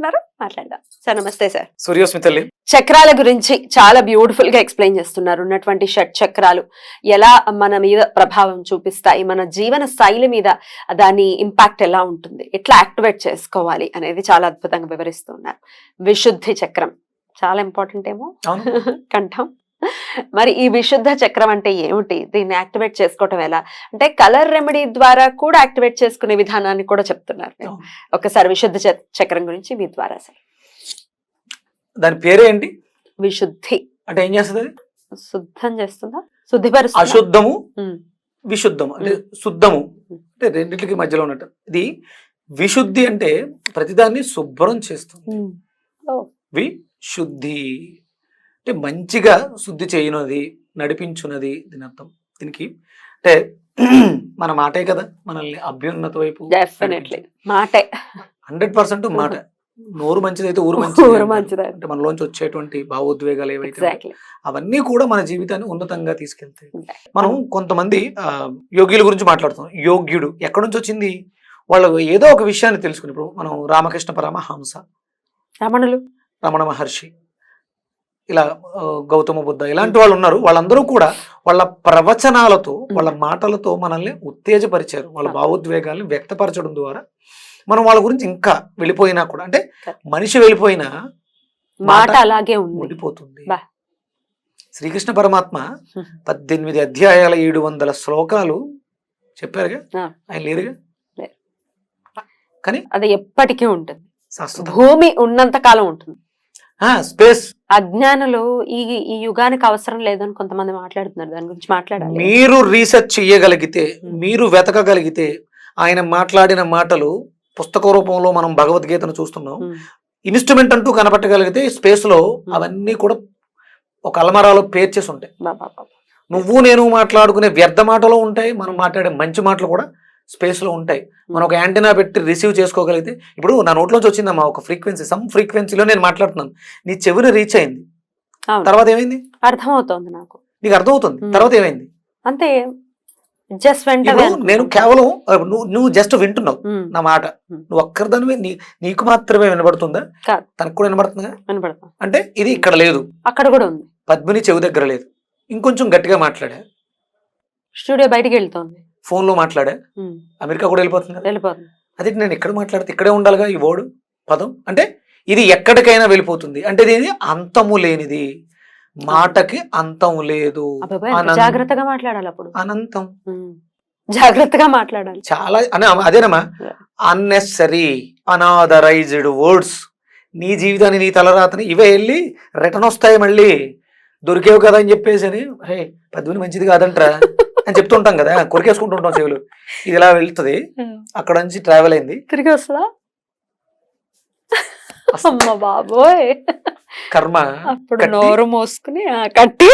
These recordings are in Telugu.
ఉన్నారు మాట్లాడదాం. సార్ నమస్తే సార్. సూర్యోస్మి తల్లి. చక్రాల గురించి చాలా బ్యూటిఫుల్గా ఎక్స్ప్లెయిన్ చేస్తున్నారు ఉన్నటువంటి షట్ చక్రాలు. ఎలా మన మీద ప్రభావం చూపిస్తాయి? మన జీవన శైలి మీద దాని ఇంపాక్ట్ ఎలా ఉంటుంది? ఎట్లా యాక్టివేట్ చేసుకోవాలి? అనేది చాలా అద్భుతంగా వివరిస్తున్నారు. విశుద్ధి చక్రం. చాలా ఇంపార్టెంట్ ఏమో. కంఠం. మరి ఈ విశుద్ధ చక్రం అంటే ఏమిటి? దీన్ని యాక్టివేట్ చేసుకోవటం ఎలా? అంటే కలర్ రెమెడీ ద్వారా కూడా యాక్టివేట్ చేసుకునే విధానాన్ని కూడా చెప్తున్నారు. ఒకసారి విశుద్ధ చక్రం గురించి మీ ద్వారా సార్. దాని పేరే ఏంటి విశుద్ధి. అంటే ఏం చేస్తుంది? శుద్ధం చేస్తుందా? శుద్ధిపరుస్తుందా? అశుద్ధము విశుద్ధము అంటే శుద్ధము. అంటే రెండింటికి మధ్యలో ఉన్నట్టు. ఇది విశుద్ధి అంటే ప్రతిదాన్ని శుభ్రం చేస్తుంది. విశుద్ధి. అంటే మంచిగా శుద్ధి చేయనున్నది నడిపించున్నది దీని అర్థం. దీనికి అంటే మన మాటే కదా మనల్ని అభ్యున్నత వైపు డెఫినెట్లీ మాటే. హండ్రెడ్ పర్సెంట్ మాట. నోరు మంచిదైతే ఊరు ఊరు మంచిది. అంటే మనలోంచి వచ్చేటువంటి భావోద్వేగాలు ఏవైతే అవన్నీ కూడా మన జీవితాన్ని ఉన్నతంగా తీసుకెళ్తాయి. మనం కొంతమంది యోగ్యుల గురించి మాట్లాడుతాం. యోగ్యుడు ఎక్కడి నుంచి వచ్చింది? వాళ్ళు ఏదో ఒక విషయాన్ని తెలుసుకుని ఇప్పుడు మనం రామకృష్ణ పరమహంస. రమణులు. రమణ మహర్షి. ఇలా గౌతమ బుద్ధ ఇలాంటి వాళ్ళు ఉన్నారు. వాళ్ళందరూ కూడా వాళ్ళ ప్రవచనాలతో వాళ్ళ మాటలతో మనల్ని ఉత్తేజపరిచారు. వాళ్ళ. భావోద్వేగాల్ని వ్యక్తపరచడం ద్వారా మనం వాళ్ళ గురించి ఇంకా వెళ్ళిపోయినా కూడా అంటే. మనిషి వెళ్ళిపోయినా మాట అలాగే ఉండిపోతుంది. శ్రీకృష్ణ పరమాత్మ పద్దెనిమిది అధ్యాయాల ఏడు వందల శ్లోకాలు చెప్పారుగా. ఆయన లేరుగా? లేరు. కానీ అది ఎప్పటికీ ఉంటుంది. భూమి ఉన్నంత కాలం ఉంటుంది. స్పేస్ అజ్ఞానులు ఈ ఈ యుగానికి అవసరం లేదని కొంతమంది మాట్లాడుతున్నారు. దాని గురించి మాట్లాడాలి. మీరు రీసెర్చ్ చేయగలిగితే. మీరు వెతకగలిగితే ఆయన మాట్లాడిన మాటలు పుస్తక రూపంలో మనం భగవద్గీతను చూస్తున్నాం. ఇన్స్ట్రుమెంట్ అంటూ కనపట్టగలిగితే స్పేస్లో అవన్నీ కూడా ఒక అలమరాలో పేర్చేసి ఉంటాయి. నువ్వు నేను మాట్లాడుకునే వ్యర్థ మాటలు ఉంటాయి మనం మాట్లాడే మంచి మాటలు కూడా స్పేస్లో ఉంటాయి. మనం ఒక యాంటీనా పెట్టి రిసీవ్ చేసుకోగలిగితే ఇప్పుడు నా నోట్లోంచి వచ్చిందమ్మా ఒక ఫ్రీక్వెన్సీ సమ్ ఫ్రీక్వెన్సీలో నేను మాట్లాడుతున్నాను. నీ చెవిని రీచ్ అయింది. తర్వాత ఏమైంది? అర్థమవుతోంది నాకు. నీకు అర్థమవుతుంది. Hmm. తర్వాత ఏమైంది? అంతే. జస్ట్ నేను కేవలం నువ్వు నువ్వు జస్ట్ వింటున్నావు ఉమ్, నా మాట. Hmm. నువ్వు ఒక్కరిదానివే నీ నీకు మాత్రమే వినబడుతుందా. తనకు కూడా వినబడుతుందా? అంటే ఇది ఇక్కడ లేదు. అక్కడ కూడా ఉంది. పద్మిని చెవి దగ్గర లేదు. ఇంకొంచెం గట్టిగా మాట్లాడా? స్టూడియో బయటికి వెళ్తోంది. ఫోన్లో మాట్లాడా అమెరికా కూడా వెళ్ళిపోతుంది? వెళ్ళిపోతుంది. అది నేను ఎక్కడ మాట్లాడితే ఇక్కడే ఉండాలిగా ఈ వర్డ్ పదం? అంటే ఇది ఎక్కడికైనా వెళ్ళిపోతుంది. అంటే ఇది అంతము లేనిది. మాటకి అంతం లేదు. జాగ్రత్తగా మాట్లాడాలి అప్పుడు. అనంతం. జాగ్రత్తగా మాట్లాడాలి. చాలా అనే అదేనమ్మా. అన్నెసరీ అనాథరైజ్డ్ వర్డ్స్ నీ జీవితాన్ని నీ తలరాతని ఇవే వెళ్ళి రిటర్న్ వస్తాయి మళ్ళీ. దొరికేవు కదా అని చెప్పేసి అని హే పద్మిని మంచిది కాదంట్రా. అని చెప్తుంటాం కదా కొరికేసుకుంటుంటాం చెవులు. ఇది ఇలా వెళ్తుంది? అక్కడ నుంచి ట్రావెల్ అయింది. తిరిగి వస్తుందా? అమ్మ బాబోయ్. కర్మ. అప్పుడు నోరు మోసుకుని కట్టి.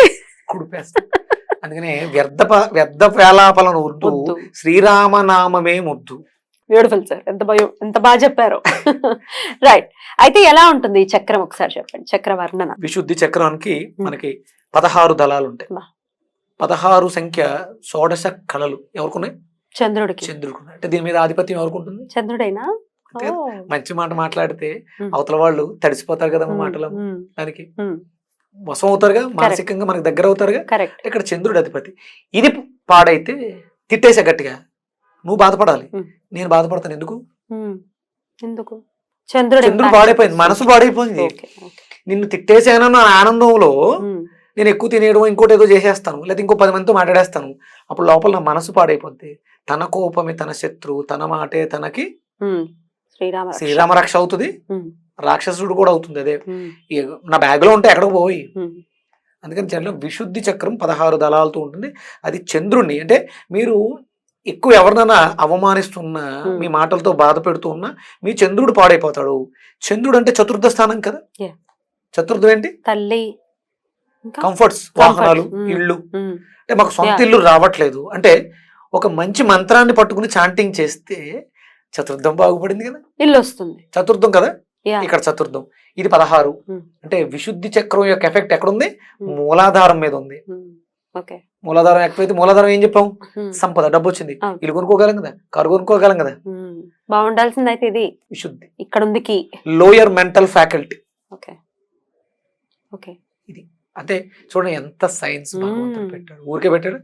కుడిపేస్తా. అందుకనే వ్యర్థ వ్యర్థ పేలాపలను వద్దు. శ్రీరామనామమే ముద్దు. బ్యూటిఫుల్ సార్ ఎంత భయం ఎంత బాగా చెప్పారు. రైట్ అయితే ఎలా ఉంటుంది ఈ చక్రం? ఒకసారి చెప్పండి. చక్ర వర్ణన విశుద్ధి చక్రానికి మనకి పదహారు దళాలు ఉంటాయి. పదహారు సంఖ్య షోడశ కళలు ఎవరుకున్నాయి? చంద్రుడికి. చంద్రుడుకున్నాయి. అంటే దీని మీద ఆధిపత్యం ఎవరుకుంటుంది? చంద్రుడైనా. మంచి మాట మాట్లాడితే. అవతల వాళ్ళు తడిసిపోతారు కదా మాటలు. దానికి. వశం అవుతారుగా? మానసికంగా మనకు దగ్గర అవుతారుగా? ఇక్కడ చంద్రుడు అధిపతి. ఇది పాడైతే తిట్టేసా గట్టిగా. నువ్వు బాధపడాలి. నేను బాధపడతాను. ఎందుకు? ఎందుకు? చంద్రుడు చంద్రుడు పాడైపోయింది. మనసు పాడైపోయింది. నిన్ను తిట్టేసానన్న ఆనందంలో నేను ఎక్కువ తినేయడం ఇంకోటి ఏదో చేసేస్తాను లేదా ఇంకో పది మందితో మాట్లాడేస్తాను. అప్పుడు లోపల నా మనసు పాడైపోద్ది. తన కోపమే తన శత్రువు తన మాటే తనకి. శ్రీరామ రక్ష. శ్రీరామ రక్ష అవుతుంది. రాక్షసుడు కూడా అవుతుంది అదే. నా బ్యాగ్లో ఉంటే ఎక్కడికి పోయి. అందుకని చంద్రులో విశుద్ధి చక్రం పదహారు దళాలతో ఉంటుంది. అది చంద్రుణ్ణి అంటే మీరు ఎక్కువ ఎవరినైనా అవమానిస్తున్నా. మీ మాటలతో బాధ పెడుతూ ఉన్నా మీ చంద్రుడు పాడైపోతాడు. చంద్రుడు అంటే చతుర్థ స్థానం కదా. చతుర్థం ఏంటి? తల్లి. కంఫర్ట్స్. వాహనాలు. ఇళ్ళు. అంటే మాకు సొంత. ఇల్లు రావట్లేదు. అంటే ఒక మంచి మంత్రాన్ని పట్టుకుని చాంటింగ్ చేస్తే చతుర్థం బాగుపడింది కదా? ఇల్లు వస్తుంది చతుర్థం కదా. ఇక్కడ చతుర్థం. ఇది పదహారు. అంటే విశుద్ధి చక్రం యొక్క ఎఫెక్ట్ ఎక్కడుంది? Hmm. మూలాధారం మీద ఉంది. మూలాధారం ఎక్కువైతే మూలాధారం ఏం చెప్పాం? సంపద డబ్బు వచ్చింది. ఇల్లు కొనుక్కోగలం కదా? కారు కొనుక్కోగలం కదా. బాగుండాల్సింది అయితే ఇది. విశుద్ధి. ఇక్కడ ఉంది lower mental faculty okay. Okay. అంటే చూడండి ఎంత సైన్స్. పెట్టాడు. ఊరికే పెట్టాడు.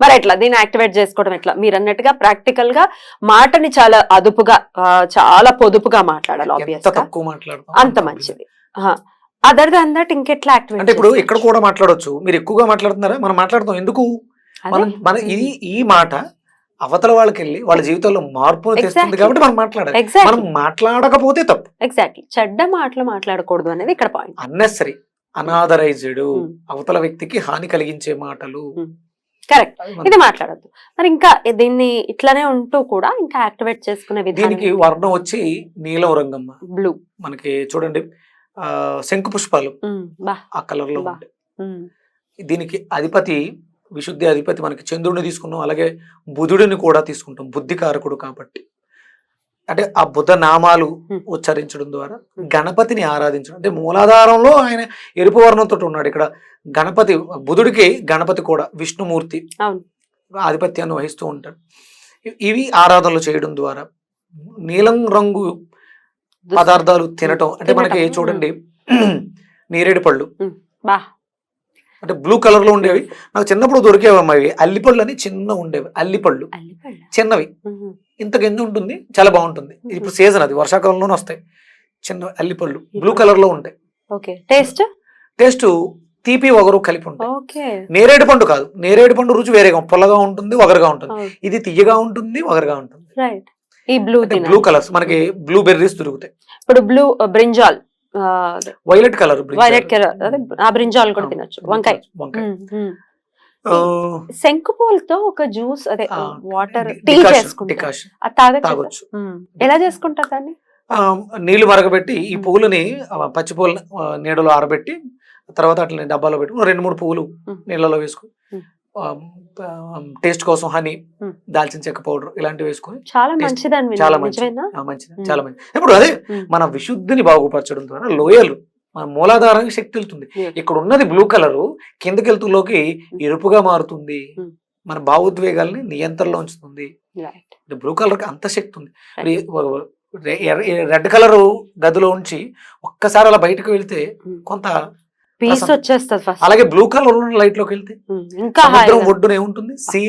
మరి ఎట్లా? దీన్ని యాక్టివేట్ చేసుకోవడం ఎట్లా? మీరు అన్నట్టుగా ప్రాక్టికల్గా మాటని చాలా అదుపుగా చాలా పొదుపుగా మాట్లాడాలి తక్కువ మాట్లాడతాం? అంత మంచిది. అదర్ దాన్ దట్ ఇంకెట్లా యాక్టివేట్ అంటే ఇప్పుడు ఇక్కడ కూడా మాట్లాడొచ్చు. మీరు ఎక్కువగా మాట్లాడుతున్నారా? మనం మాట్లాడతాం. ఎందుకు? మనం మన ఇది ఈ మాట అవతల వాళ్ళకి వెళ్ళి వాళ్ళ జీవితంలో మార్పును తెస్తుంది. కాబట్టి మనం మాట్లాడాలి. మనం మాట్లాడకపోతే తప్పు. ఎగ్జాక్ట్లీ చెడ్డ మాటలు మాట్లాడకూడదు అనేది ఇక్కడ పాయింట్ అన్నెసరీ అనాథరైజ్డ్. అవతల వ్యక్తికి హాని కలిగించే మాటలు. కరెక్ట్. ఇది మాట్లాడద్దు. మరి ఇంకా దీన్ని ఇట్లానే ఉంటూ కూడా ఇంకా యాక్టివేట్ చేసుకునే దీనికి వర్ణం వచ్చి నీలం రంగమ్మ బ్లూ. మనకి చూడండి శంకు పుష్పాలు ఆ కలర్లో దీనికి అధిపతి విశుద్ధి అధిపతి మనకి చంద్రుడిని తీసుకున్నాం అలాగే బుధుడిని కూడా తీసుకుంటాం బుద్ధి కారకుడు కాబట్టి. అంటే ఆ బుధ నామాలు. ఉచ్చరించడం ద్వారా. గణపతిని ఆరాధించడం అంటే మూలాధారంలో ఆయన ఎరుపు వర్ణంతో ఉన్నాడు ఇక్కడ గణపతి బుధుడికి గణపతి కూడా విష్ణుమూర్తి. ఆధిపత్యాన్ని వహిస్తూ ఉంటాడు ఇవి ఆరాధనలు చేయడం ద్వారా నీలం రంగు పదార్థాలు తినటం అంటే మనకి. చూడండి నేరేడు పళ్ళు అంటే బ్లూ కలర్లో ఉండేవి. నాకు చిన్నప్పుడు దొరికేవమ్మా ఇవి. అల్లిపళ్ళు అని చిన్న ఉండేవి. అల్లిపళ్ళు. చిన్నవి. ఇంత కింద ఉంటుంది? చాలా బాగుంటుంది. ఇప్పుడు సీజన్ అది. వర్షాకాలంలోనే వస్తాయి. చిన్న అల్లిపళ్ళు. బ్లూ కలర్లో ఉంటాయి. టేస్ట్? టేస్ట్ తీపి వగరు కలిపి ఉంటాయి. నేరేడు పండు కాదు. నేరేడు పండు రుచి వేరేగా పుల్లగా ఉంటుంది వగరుగా ఉంటుంది. ఇది తీయగా ఉంటుంది వగరుగా ఉంటుంది. ఈ బ్లూ బ్లూ కలర్స్ మనకి బ్లూ బెర్రీస్ దొరుకుతాయి. ఇప్పుడు blue brinjal violet colour violet colour అదే ఆ బ్రింజాల్ కూడా తినొచ్చు. వంకాయ. శంకుపూలతో ఒక జ్యూస్ అదే వాటర్ టీ అది తాగొచ్చు. ఎలా చేసుకుంటారు దాన్ని? నీళ్ళు మరగబెట్టి ఈ. పువ్వులని పచ్చి పువ్వులు నీడలో ఆరబెట్టి తర్వాత అట్లా డబ్బాలో పెట్టి ఓ రెండు మూడు పువ్వులు. నీళ్ళలో వేసుకుని. టేస్ట్ కోసం హనీ. దాల్చిన చెక్క పౌడర్ ఇలాంటివి వేసుకొని చాలా చాలా. మంచిది మంచిది. చాలా మంచిది ఇప్పుడు అదే. మన విశుద్ధిని బాగుపరచడం ద్వారా లోయలు మన మూలాధారానికి శక్తి వెళ్తుంది. ఇక్కడ ఉన్నది బ్లూ కలర్ కిందకి వెళ్తులోకి ఎరుపుగా మారుతుంది. మన భావోద్వేగాల్ని నియంత్రణలో ఉంచుతుంది బ్లూ కలర్కి అంత శక్తి ఉంది రెడ్ కలర్ గదిలో ఉంచి ఒక్కసారి అలా బయటకు వెళ్తే. కొంత పీస్. వచ్చేస్తుంది ఫస్ట్ అలాగే బ్లూ కలర్ లైట్లోకి వెళ్తే ఇంకా ఒడ్డున ఏముంటుంది సీ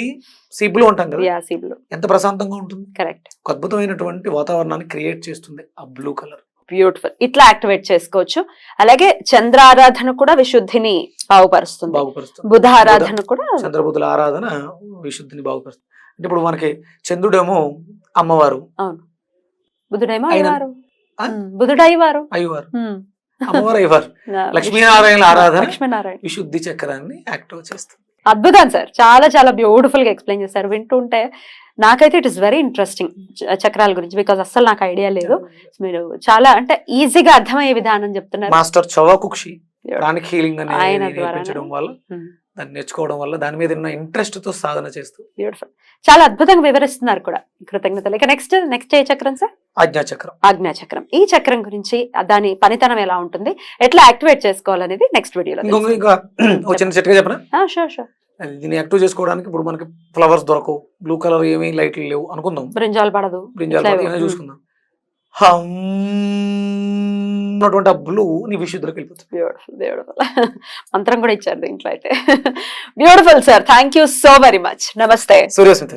సీ బ్లూ అంటాం కదా? యాసీ బ్లూ ఎంత ప్రశాంతంగా ఉంటుంది? కరెక్ట్ అద్భుతమైనటువంటి వాతావరణాన్ని క్రియేట్ చేస్తుంది ఆ బ్లూ కలర్ బ్యూటిఫుల్ ఇట్లా యాక్టివేట్ చేసుకోవచ్చు. అలాగే చంద్ర ఆరాధన కూడా విశుద్ధిని బాగుపరుస్తుంది. బుధ ఆరాధన కూడా చంద్రబుధుల ఆరాధన విశుద్ధిని బాగుపరుస్తుంది. అంటే ఇప్పుడు మనకి చంద్రుడేమో అమ్మవారు. బుధుడేమో ఆయన- అయ్యవారు. బుధుడు అయ్యవారు. అయ్యవారు. అమ్మవారు లక్ష్మీనారాయణ ఆరాధన లక్ష్మీనారాయణ. విశుద్ధి చక్రాన్ని యాక్టివ్ చేస్తుంది. అద్భుతం సార్. చాలా చాలా బ్యూటిఫుల్గా ఎక్స్ప్లెయిన్ చేశారు. వింటుంటే నాకైతే ఇట్ ఇస్ వెరీ ఇంట్రెస్టింగ్ చక్రాల గురించి బికాస్ అస్సలు నాకు ఐడియా లేదు. మీరు చాలా అంటే ఈజీగా అర్థమయ్యే విధానం చెప్తున్నారు. మాస్టర్ చవాకుక్షి ప్రాణిక్ హీలింగ్ అనేది ఆయన వల్ల దాన్ని నేర్చుకోవడం వల్ల దాని మీద ఉన్న ఇంట్రెస్ట్తో సాధన చేస్తూ. బ్యూటిఫుల్ చాలా అద్భుతంగా వివరిస్తున్నారు కూడా కృతజ్ఞతలు. ఇక నెక్స్ట్ నెక్స్ట్ ఏ చక్రం సార్ ఆజ్ఞా చక్రం. ఆజ్ఞా చక్రం. ఈ చక్రం గురించి దాని పనితనం ఎలా ఉంటుంది ఎట్లా యాక్టివేట్ చేసుకోవాలనేది నెక్స్ట్ వీడియోలో ఇంకా చిన్న చెట్టుగా చెప్పనా? షూర్ షూర్ దీన్ని యాక్టివ్ చేసుకోవడానికి ఇప్పుడు మనకి ఫ్లవర్స్ దొరకవు బ్లూ కలర్ ఏమీ లైట్లు లేవు అనుకుందాం. బ్రింజాల్ పడదు. బ్రింజాల్ ఉమ్. చూసుకుందాం. హం ఉన్నటువంటి ఆ బ్లూ నీ విశుద్ధిలోకి వెళ్ళిపోతుంది బ్యూటిఫుల్ బ్యూటిఫుల్ మంత్రం కూడా ఇచ్చారు దీంట్లో అయితే. Beautiful sir thank you so very much నమస్తే. సూర్యస్మిత